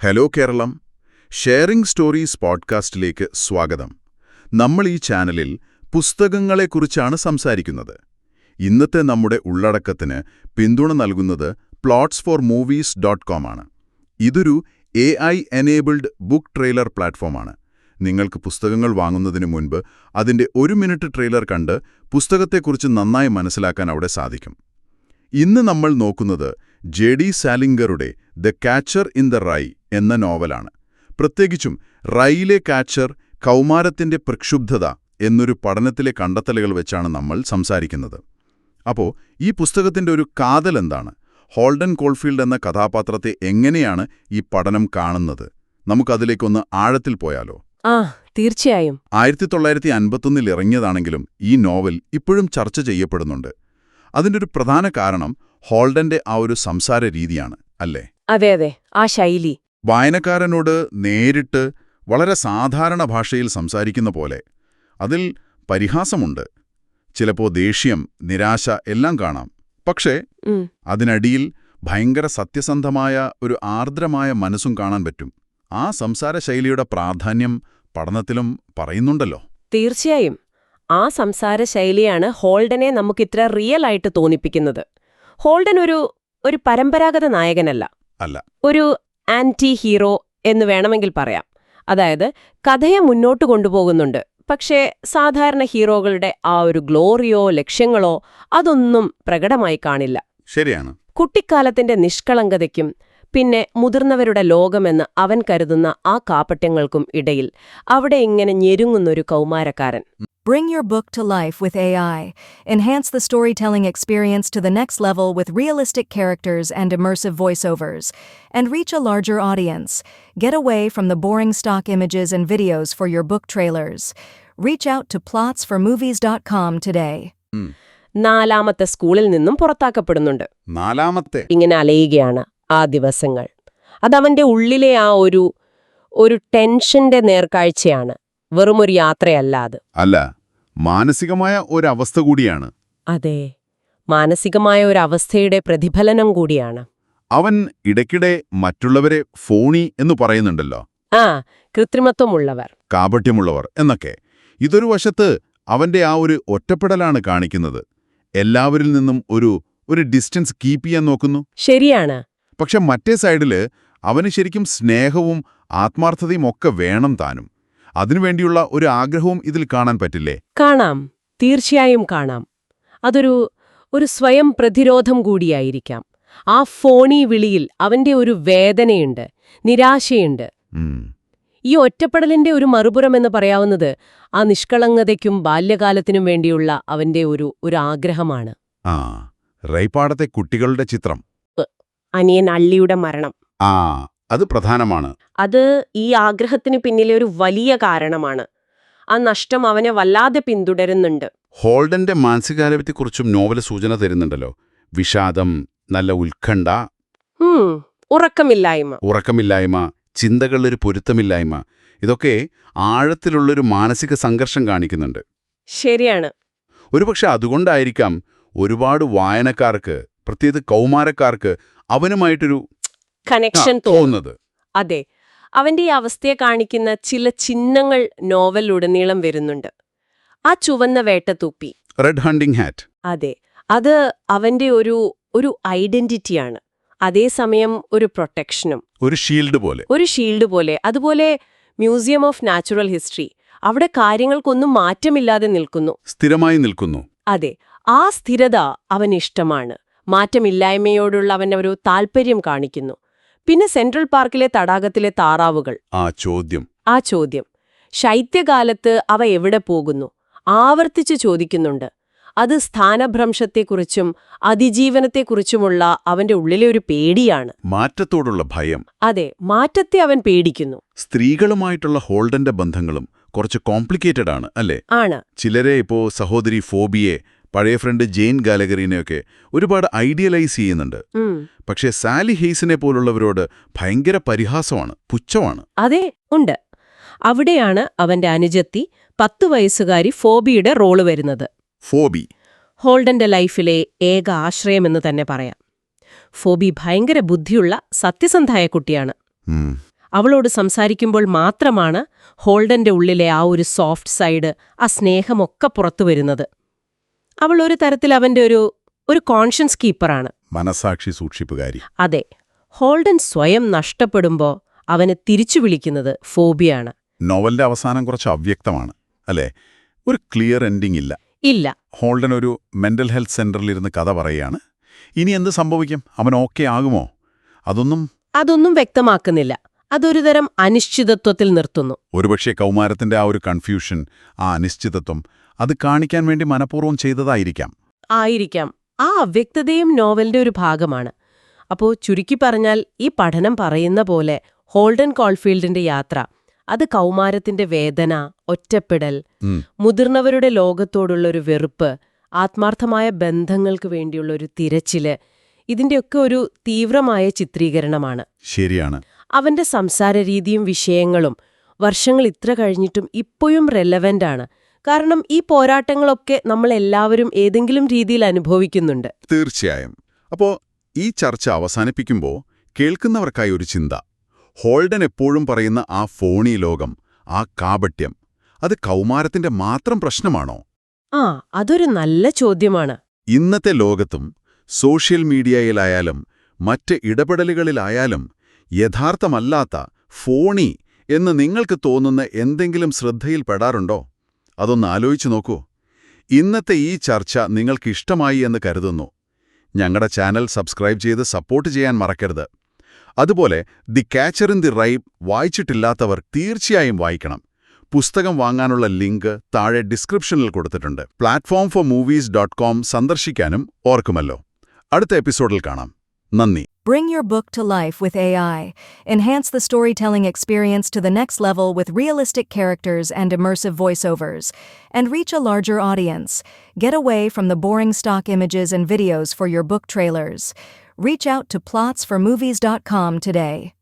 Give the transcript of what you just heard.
Hello Keralam. Sharing stories പോഡ്കാസ്റ്റിലേക്ക് സ്വാഗതം. നമ്മൾ ഈ ചാനലിൽ പുസ്തകങ്ങളെക്കുറിച്ചാണ് സംസാരിക്കുന്നത്. ഇന്നത്തെ നമ്മുടെ ഉള്ളടക്കത്തിന് പിന്തുണ നൽകുന്നത് plots for movies dot com ആണ്. ഇതൊരു A I enabled book trailer പ്ലാറ്റ്ഫോമാണ് നിങ്ങൾക്ക് പുസ്തകങ്ങൾ വാങ്ങുന്നതിന് മുൻപ് അതിന്റെ ഒരു മിനിറ്റ് ട്രെയിലർ കണ്ട് പുസ്തകത്തെക്കുറിച്ച് നന്നായി മനസ്സിലാക്കാൻ അവിടെ സാധിക്കും. ഇന്ന് നമ്മൾ നോക്കുന്നത് J D സാലിംഗറുടെ the catcher in the rye എന്ന നോവലാണ്. പ്രത്യേകിച്ചും റൈലെ കാച്ചർ കൗമാരത്തിന്റെ പ്രക്ഷുബ്ധത എന്നൊരു പഠനത്തിലെ കണ്ടെത്തലുകൾ വെച്ചാണ് നമ്മൾ സംസാരിക്കുന്നത്. അപ്പോൾ ഈ പുസ്തകത്തിന്റെ ഒരു കാതൽ എന്താണ്? ഹോൾഡൻ കോൾഫീൽഡ് എന്ന കഥാപാത്രത്തെ എങ്ങനെയാണ് ഈ പഠനം കാണുന്നത്? നമുക്കതിലേക്കൊന്ന് ആഴത്തിൽ പോയാലോ? ആ തീർച്ചയായും. ആയിരത്തി തൊള്ളായിരത്തി അൻപത്തൊന്നിൽ ഇറങ്ങിയതാണെങ്കിലും ഈ നോവൽ ഇപ്പോഴും ചർച്ച ചെയ്യപ്പെടുന്നുണ്ട്. അതിന്റെ ഒരു പ്രധാന കാരണം ഹോൾഡന്റെ ആ ഒരു സംസാര രീതിയാണ് അല്ലേ? അതെ അതെ. ആ ശൈലി. വായനക്കാരനോട് നേരിട്ട് വളരെ സാധാരണ ഭാഷയിൽ സംസാരിക്കുന്ന പോലെ അതിൽ പരിഹാസമുണ്ട്. ചിലപ്പോൾ ദേഷ്യം നിരാശ എല്ലാം കാണാം. പക്ഷേ അതിനടിയിൽ ഭയങ്കര സത്യസന്ധമായ ഒരു ആർദ്രമായ മനസ്സും കാണാൻ പറ്റും. ആ സംസാര ശൈലിയുടെ പ്രാധാന്യം പഠനത്തിലും പറയുന്നുണ്ടല്ലോ. തീർച്ചയായും. ആ സംസാര ശൈലിയാണ് ഹോൾഡനെ നമുക്കിത്ര റിയൽ ആയിട്ട് തോന്നിപ്പിക്കുന്നത്. ഹോൾഡൻ ഒരു ഒരു പരമ്പരാഗത നായകനല്ല. അല്ല. ഒരു ആന്റി ഹീറോ എന്ന് വേണമെങ്കിൽ പറയാം. അതായത് കഥയെ മുന്നോട്ട് കൊണ്ടുപോകുന്നുണ്ട്. പക്ഷേ സാധാരണ ഹീറോകളുടെ ആ ഒരു ഗ്ലോറിയോ ലക്ഷ്യങ്ങളോ അതൊന്നും പ്രകടമായി കാണില്ല. ശരിയാണ്. കുട്ടിക്കാലത്തിന്റെ നിഷ്കളങ്കതയ്ക്കും പിന്നെ മുതിർന്നവരുടെ ലോകമെന്ന് അവൻ കരുതുന്ന ആ കാപട്യങ്ങൾക്കും ഇടയിൽ അവിടെ ഇങ്ങനെ ഞെരുങ്ങുന്നൊരു കൗമാരക്കാരൻ. Bring your book to life with AI. Enhance the storytelling experience to the next level with realistic characters and immersive voiceovers. And reach a larger audience. Get away from the boring stock images and videos for your book trailers. Reach out to plotsformovies.com today. നാലാമത്തെ സ്കൂളിൽ നിന്നും പുറത്താക്കപ്പെടുന്നുണ്ട് നാലാമത്തെ ഇങ്ങനെ അലയുകയാണ് ആ ദിവസങ്ങൾ അതവന്റെ ഉള്ളിലെ ആ ഒരു ഒരു ടെൻഷന്റെ നേർക്കാഴ്ചയാണ് വെറുമൊരു യാത്രയല്ല അത് അല്ല മാനസികമായ ഒരവസ്ഥ കൂടിയാണ്. അതെ മാനസികമായ ഒരവസ്ഥയുടെ പ്രതിഫലനം കൂടിയാണ്. അവൻ ഇടയ്ക്കിടെ മറ്റുള്ളവരെ ഫോണി എന്ന് പറയുന്നുണ്ടല്ലോ. ആ കൃത്രിമത്വമുള്ളവർ. കാപട്യമുള്ളവർ എന്നൊക്കെ. ഇതൊരു വശത്ത് അവന്റെ ആ ഒരു ഒറ്റപ്പെടലാണ് കാണിക്കുന്നത്. എല്ലാവരിൽ നിന്നും ഒരു ഒരു ഡിസ്റ്റൻസ് കീപ്പ് ചെയ്യാൻ നോക്കുന്നു. ശരിയാണ്. പക്ഷെ മറ്റേ സൈഡിൽ അവന് ശരിക്കും സ്നേഹവും ആത്മാർത്ഥതയും ഒക്കെ വേണം താനും. അതിനുവേണ്ടിയുള്ള ഒരു ആഗ്രഹവും ഇതിൽ കാണാൻ പറ്റില്ലേ? കാണാം. തീർച്ചയായും കാണാം. അതൊരു ഒരു സ്വയം പ്രതിരോധം കൂടിയായിരിക്കാം. ആ ഫോണി വിളിയിൽ അവന്റെ ഒരു വേദനയുണ്ട് നിരാശയുണ്ട്. ഈ ഒറ്റപ്പെടലിന്റെ ഒരു മറുപുറം എന്ന് പറയാവുന്നത് ആ നിഷ്കളങ്കതയ്ക്കും ബാല്യകാലത്തിനും വേണ്ടിയുള്ള അവന്റെ ഒരു ഒരു ആഗ്രഹമാണ്. ആ റൈപ്പാടത്തെ കുട്ടികളുടെ ചിത്രം. അനിയൻ അള്ളിയുടെ മരണം. ആ അത് പ്രധാനമാണ്. അത് ഈ ആഗ്രഹത്തിന് പിന്നിലെ ഒരു വലിയ കാരണമാണ്. ആ നഷ്ടം അവനെ വല്ലാതെ പിന്തുടരുന്നുണ്ട്. ഹോൾഡന്റെ മാനസികാരോഗ്യത്തെക്കുറിച്ചും നോവൽ സൂചന തരുന്നുണ്ടല്ലോ. വിഷാദം നല്ല ഉത്കണ്ഠ. ഉറക്കമില്ലായ്മ. ഉറക്കമില്ലായ്മ ചിന്തകളിലൊരു പൊരുത്തമില്ലായ്മ. ഇതൊക്കെ ആഴത്തിലുള്ളൊരു മാനസിക സംഘർഷം കാണിക്കുന്നുണ്ട്. ശരിയാണ്. ഒരുപക്ഷെ അതുകൊണ്ടായിരിക്കാം ഒരുപാട് വായനക്കാർക്ക് പ്രത്യേകിച്ച് കൗമാരക്കാർക്ക് അവനുമായിട്ടൊരു കണക്ഷൻ തോന്നുന്നു തോന്നുന്നത്. അതെ. അവന്റെ ഈ അവസ്ഥയെ കാണിക്കുന്ന ചില ചിഹ്നങ്ങൾ നോവലുടനീളം വരുന്നുണ്ട്. ആ ചുവന്ന വേട്ടത്തൂപ്പി. റെഡ് ഹണ്ടിങ് ഹാറ്റ് അതെ. അത് അവന്റെ ഒരു ഒരു ഐഡന്റിറ്റിയാണ് അതേസമയം ഒരു പ്രൊട്ടക്ഷനും ഒരു ഷീൽഡ് പോലെ. ഒരു ഷീൽഡ് പോലെ. അതുപോലെ മ്യൂസിയം ഓഫ് നാച്ചുറൽ ഹിസ്റ്ററി അവിടെ കാര്യങ്ങൾക്കൊന്നും മാറ്റമില്ലാതെ നിൽക്കുന്നു. സ്ഥിരമായി നിൽക്കുന്നു. അതെ. ആ സ്ഥിരത അവനിഷ്ടമാണ് മാറ്റമില്ലായ്മയോടുള്ള അവൻ ഒരു താൽപ്പര്യം കാണിക്കുന്നു. പിന്നെ സെൻട്രൽ പാർക്കിലെ തടാകത്തിലെ താറാവുകൾ. ആ ചോദ്യം. ആ ചോദ്യം. ശൈത്യകാലത്ത് അവ എവിടെ പോകുന്നു? ആവർത്തിച്ച് ചോദിക്കുന്നുണ്ട്. അത് സ്ഥാനഭ്രംശത്തെക്കുറിച്ചും അതിജീവനത്തെക്കുറിച്ചുമുള്ള അവന്റെ ഉള്ളിലെ ഒരു പേടിയാണ്. മാറ്റത്തോടുള്ള ഭയം. അതെ മാറ്റത്തെ അവൻ പേടിക്കുന്നു. സ്ത്രീകളുമായിട്ടുള്ള ഹോൾഡന്റെ ബന്ധങ്ങളും കുറച്ച് കോംപ്ലിക്കേറ്റഡ് ആണ് അല്ലേ? ആണ്. ചിലരെ ഇപ്പോ സഹോദരി ഫോബിയെ പഴയ ഫ്രണ്ട് ജെയിൻ ഗാലഗറിനെയൊക്കെ ഒരുപാട് ഐഡിയലൈസ് ചെയ്യുന്നുണ്ട്. പക്ഷെ സാലി ഹെയ്സിനെ പോലുള്ളവരോട് ഭയങ്കര പരിഹാസമാണ് പുച്ഛമാണ്. അതെ ഉണ്ട്. അവിടെയാണ് അവന്റെ അനുജത്തി പത്തു വയസ്സുകാരി ഫോബിയുടെ റോൾ വരുന്നത്. ഫോബി. ഹോൾഡന്റെ ലൈഫിലെ ഏക ആശ്രയമെന്ന് തന്നെ പറയാം. ഫോബി ഭയങ്കര ബുദ്ധിയുള്ള സത്യസന്ധായ കുട്ടിയാണ്. അവളോട് സംസാരിക്കുമ്പോൾ മാത്രമാണ് ഹോൾഡന്റെ ഉള്ളിലെ ആ ഒരു സോഫ്റ്റ് സൈഡ് ആ സ്നേഹമൊക്കെ പുറത്തു വരുന്നത്. അവൾ ഒരു തരത്തിൽ അവന്റെ ഒരു ഒരു കോൺഷ്യൻസ് കീപ്പറാണ് മനസാക്ഷി സൂക്ഷിപ്പുകാരി. അതെ. ഹോൾഡൻ സ്വയം നഷ്ടപ്പെടുമ്പോൾ അവനെ തിരിച്ചു വിളിക്കുന്നത് ഫോബിയാണ്. നോവലിന്റെ അവസാനം കുറച്ച് അവ്യക്തമാണ് അല്ലേ? ഒരു ക്ലിയർ എൻഡിംഗ് ഇല്ല. ഇല്ല. ഹോൾഡൻ ഒരു മെന്റൽ ഹെൽത്ത് സെന്ററിൽ സെന്ററിലിരുന്ന് കഥ പറയുകയാണ്. ഇനി എന്ത് സംഭവിക്കും? അവൻ ഓക്കെ ആകുമോ? അതൊന്നും അതൊന്നും വ്യക്തമാക്കുന്നില്ല. അതൊരു തരം അനിശ്ചിതത്വത്തിൽ നിർത്തുന്നു. ഒരുപക്ഷെ കൗമാരത്തിന്റെ ആ ഒരു കൺഫ്യൂഷൻ ആ അനിശ്ചിതത്വം അത് കാണിക്കാൻ വേണ്ടി മനഃപൂർവം ചെയ്തതായിരിക്കാം. ആയിരിക്കാം. ആ അവ്യക്തതയും നോവലിന്റെ ഒരു ഭാഗമാണ്. അപ്പോ ചുരുക്കി പറഞ്ഞാൽ ഈ പഠനം പറയുന്ന പോലെ ഹോൾഡൻ കോൾഫീൽഡിന്റെ യാത്ര അത് കൗമാരത്തിന്റെ വേദന ഒറ്റപ്പെടൽ മുതിർന്നവരുടെ ലോകത്തോടുള്ള ഒരു വെറുപ്പ് ആത്മാർത്ഥമായ ബന്ധങ്ങൾക്ക് വേണ്ടിയുള്ള ഒരു തിരച്ചിൽ ഇതിന്റെയൊക്കെ ഒരു തീവ്രമായ ചിത്രീകരണമാണ്. ശരിയാണ്. അവന്റെ സംസാര രീതിയും വിഷയങ്ങളും വർഷങ്ങൾ ഇത്ര കഴിഞ്ഞിട്ടും ഇപ്പോഴും റെലവന്റ് ആണ്. കാരണം ഈ പോരാട്ടങ്ങളൊക്കെ നമ്മൾ എല്ലാവരും ഏതെങ്കിലും രീതിയിൽ അനുഭവിക്കുന്നുണ്ട്. തീർച്ചയായും. അപ്പോ ഈ ചർച്ച അവസാനിപ്പിക്കുമ്പോൾ കേൾക്കുന്നവർക്കായി ഒരു ചിന്ത. ഹോൾഡൻ എപ്പോഴും പറയുന്ന ആ ഫോണി ലോകം ആ കാപട്യം അത് കൗമാരത്തിന്റെ മാത്രം പ്രശ്നമാണോ? ആ അതൊരു നല്ല ചോദ്യമാണ്. ഇന്നത്തെ ലോകത്തും സോഷ്യൽ മീഡിയയിലായാലും മറ്റ് ഇടപെടലുകളിലായാലും യഥാർത്ഥമല്ലാത്ത ഫോണി എന്ന് നിങ്ങൾക്ക് തോന്നുന്ന എന്തെങ്കിലും ശ്രദ്ധയിൽപ്പെടാറുണ്ടോ? അതൊന്ന് ആലോചിച്ചു നോക്കൂ. ഇന്നത്തെ ഈ ചർച്ച നിങ്ങൾക്ക് ഇഷ്ടമായി എന്ന് കരുതുന്നു. ഞങ്ങളുടെ ചാനൽ സബ്സ്ക്രൈബ് ചെയ്ത് സപ്പോർട്ട് ചെയ്യാൻ മറക്കരുത്. അതുപോലെ the catcher in the rye വായിച്ചിട്ടില്ലാത്തവർ തീർച്ചയായും വായിക്കണം. പുസ്തകം വാങ്ങാനുള്ള ലിങ്ക് താഴെ ഡിസ്ക്രിപ്ഷനിൽ കൊടുത്തിട്ടുണ്ട്. പ്ലാറ്റ്ഫോം സന്ദർശിക്കാനും ഓർക്കുമല്ലോ. അടുത്ത എപ്പിസോഡിൽ കാണാം. നന്ദി. Bring your book to life with AI. Enhance the storytelling experience to the next level with realistic characters and immersive voiceovers. And reach a larger audience. Get away from the boring stock images and videos for your book trailers. Reach out to plotsformovies.com today.